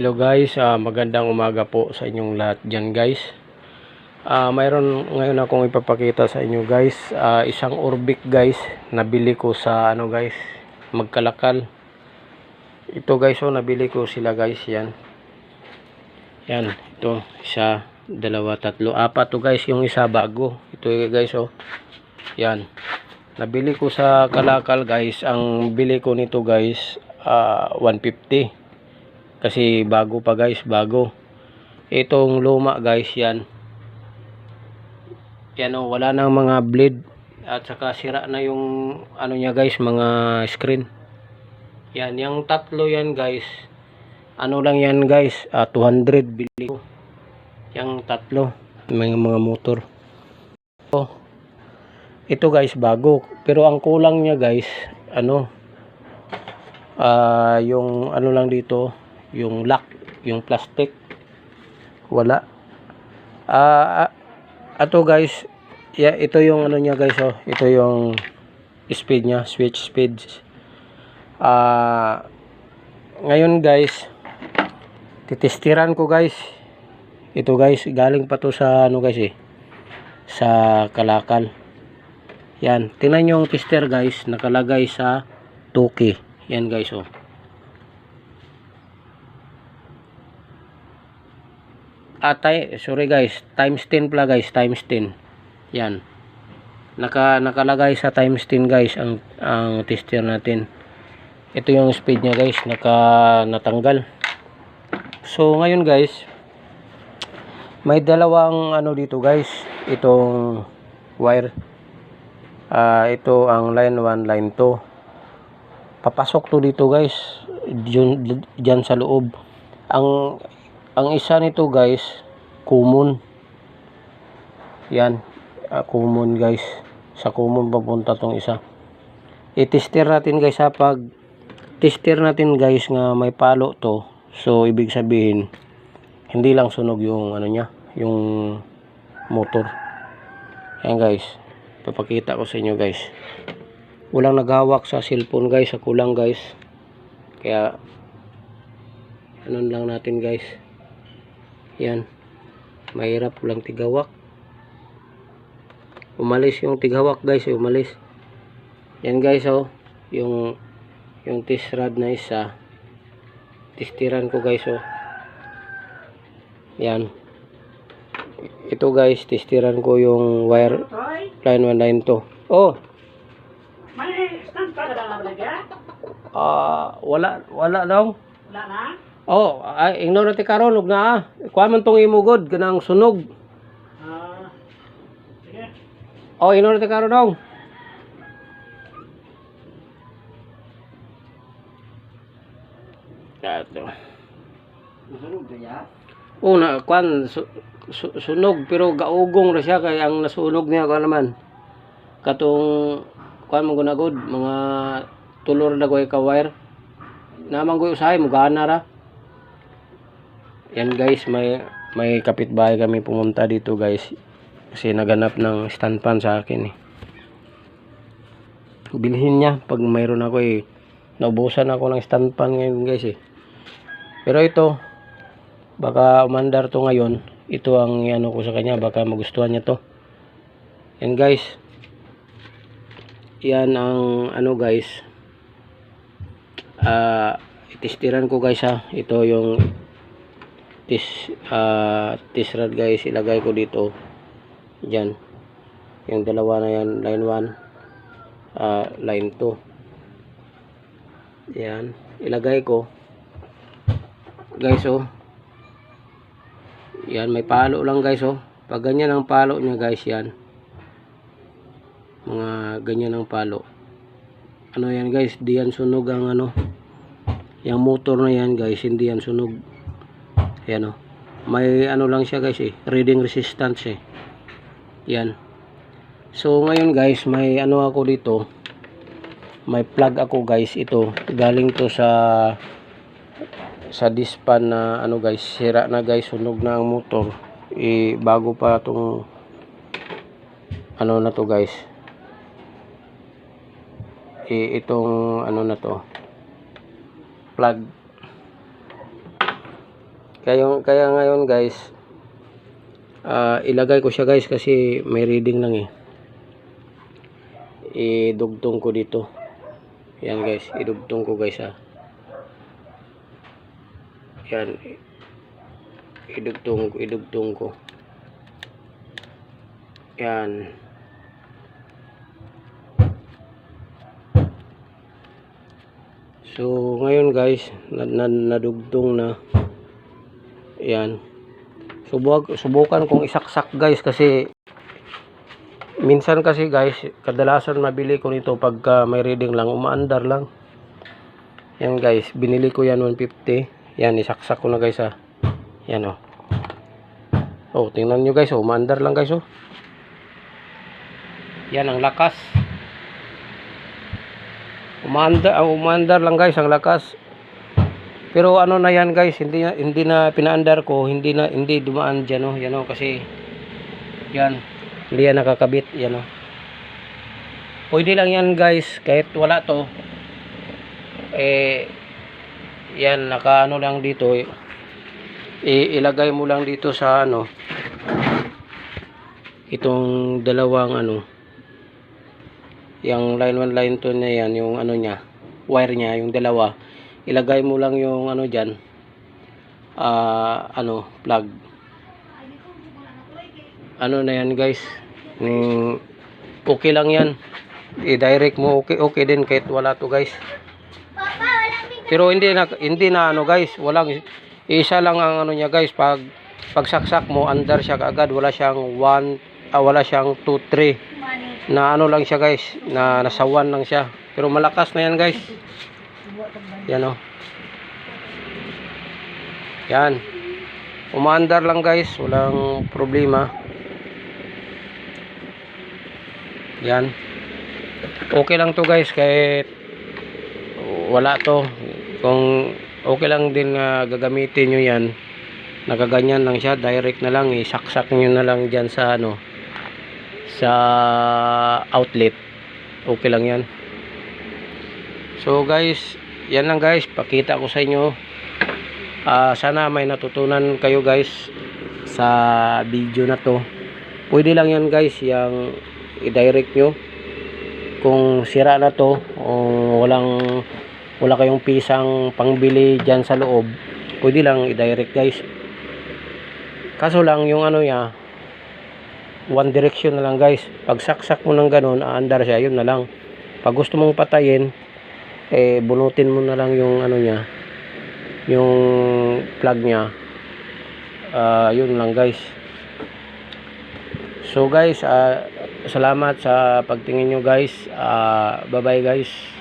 Hello guys, ah, magandang umaga po sa inyong lahat dyan guys. Ah, mayroon ngayon akong ipapakita sa inyo guys, Ah, isang Orbic guys, nabili ko sa ano guys, magkalakal. Ito guys, oh, nabili ko sila guys, yan. Yan, ito, isa, dalawa, tatlo, apat to guys, yung isa bago. Ito guys, oh. Yan. Nabili ko sa kalakal guys, ang bili ko nito guys, ah, 150 kasi bago pa guys bago. Itong luma guys yan. Yan o wala nang mga blade at saka sira na yung ano niya guys mga screen. Yan yung tatlo yan guys. Ano lang yan guys ah, 200 bili ko. Yung tatlo mga mga motor. Oh, ito guys bago. Pero ang kulang niya guys ano ah yung ano lang dito yung lock, yung plastic. Wala. Ah, uh, ato guys, yeah, ito yung ano niya guys, oh. Ito yung speed niya, switch speed. Ah, ngayon guys, titestiran ko guys. Ito guys, galing pa to sa ano guys eh. Sa kalakal. Yan, tingnan yung tester guys, nakalagay sa Tuki. Yan guys, oh. Atay sorry guys times 10 pala guys times 10 yan. Naka nakalagay sa times 10 guys ang ang tester natin. Ito yung speed niya guys naka natanggal. So ngayon guys may dalawang ano dito guys itong wire. Uh, ito ang line 1 line 2 papasok to dito guys dyan, dyan sa loob. Ang ang isa nito guys common yan uh, common guys. Sa common papunta tong isa. I-tester natin guys ha pag tester natin guys nga may palo to. So ibig sabihin hindi lang sunog yung ano niya yung motor. Yan guys. Papakita ko sa inyo guys. Walang naghawak sa cellphone guys sa kulang guys. Kaya ano lang natin guys yan. Mahirap lang tigawak. Umalis yung tigawak guys. Umalis. Yan guys oh. Yung yung test rod na isa. Testiran ko guys oh. Yan. Ito guys, testiran ko yung wire line 1 line 2. Oh. Ah, wala wala daw. Wala na? Oh, ay ingno na ti karon ug na. Kuha man tong imugod kanang sunog. Ah. sige. Oh, na ti karon dong. Dato. Sunog kaya? Oh, na kwan su, su, sunog pero gaugong ra siya kay ang nasunog niya ko naman. Katong kwan mo gunagod mga tulor na goy ka wire. Namang goy usahay mo gana ra. Yan guys, may may kapitbahay kami pumunta dito guys. Kasi naganap ng stand fan sa akin eh. Bilhin niya pag mayroon ako eh. Naubusan ako ng stand fan ngayon guys eh. Pero ito, baka umandar to ngayon. Ito ang ano ko sa kanya, baka magustuhan niya to. Yan guys. Yan ang ano guys. Ah, itestiran ko guys ha. Ito yung tis uh, tis rod guys ilagay ko dito. Diyan. Yung dalawa na yan line 1 uh, line 2 yan ilagay ko. Guys oh. Yan may palo lang guys oh. Pag ganyan ang palo niya guys yan. Mga ganyan ang palo. Ano yan guys di yan sunog ang ano. Yung motor na yan guys hindi yan sunog Ayan o. May ano lang siya guys eh. Reading resistance eh. Yan. So ngayon guys, may ano ako dito. May plug ako guys. Ito. Galing to sa sa dispan na ano guys. Sira na guys. Sunog na ang motor. Eh, bago pa tong ano na to guys. Eh, itong ano na to. Plug Kaya, kaya ngayon guys, ah, ilagay ko siya guys kasi may reading lang eh. Idugtong ko dito. Yan guys, idugtong ko guys ah. Yan. Idugtong, idugtong ko. Yan. So, ngayon guys, na, na, nadugtong na. Yan. Subuk, subukan kong isaksak guys kasi minsan kasi guys, kadalasan mabili ko nito pagka may reading lang, umaandar lang. Yan guys, binili ko yan 150. Yan, isaksak ko na guys ah. Yan oh. Oh, tingnan nyo guys, oh, umaandar lang guys oh. Yan ang lakas. Umandar, ah, umandar lang guys ang lakas. Pero ano na yan guys, hindi na, hindi na pinaandar ko, hindi na hindi dumaan diyan oh, yan oh kasi yan, hindi yan nakakabit, yan oh. Pwede lang yan guys, kahit wala to. Eh yan naka ano lang dito eh, ilagay mo lang dito sa ano itong dalawang ano yung line 1 line 2 na yan yung ano niya wire niya yung dalawa ilagay mo lang yung ano diyan ah ano plug. Ano na yan guys? Yung okay lang yan. I-direct mo okay okay din kahit wala to guys. Pero hindi na hindi na ano guys. Walang isa lang ang ano niya guys. Pag pagsaksak mo under siya kaagad. Wala siyang 1 ah, wala siyang 2 3 na ano lang siya guys. Na nasa 1 lang siya. Pero malakas na yan guys yan oh. Yan. Umaandar lang guys. Walang problema. Yan. Okay lang to guys. Kahit wala to. Kung okay lang din nga gagamitin nyo yan nakaganyan lang siya. Direct na lang. Isaksak nyo na lang dyan sa ano sa outlet. Okay lang yan so guys yan lang guys. Pakita ko sa inyo. Ah, sana may natutunan kayo guys sa video na to. Pwede lang yan guys yung i-direct nyo. Kung sira na to o walang wala kayong pisang pangbili dyan sa loob pwede lang i-direct guys. Kaso lang yung ano niya one direction na lang guys. Pag saksak mo ng ganun aandar siya yun na lang. Pag gusto mong patayin eh bunutin mo na lang yung ano niya yung plug niya. Ah, yun lang guys. So guys ah, salamat sa pagtingin nyo guys. Ah, bye bye guys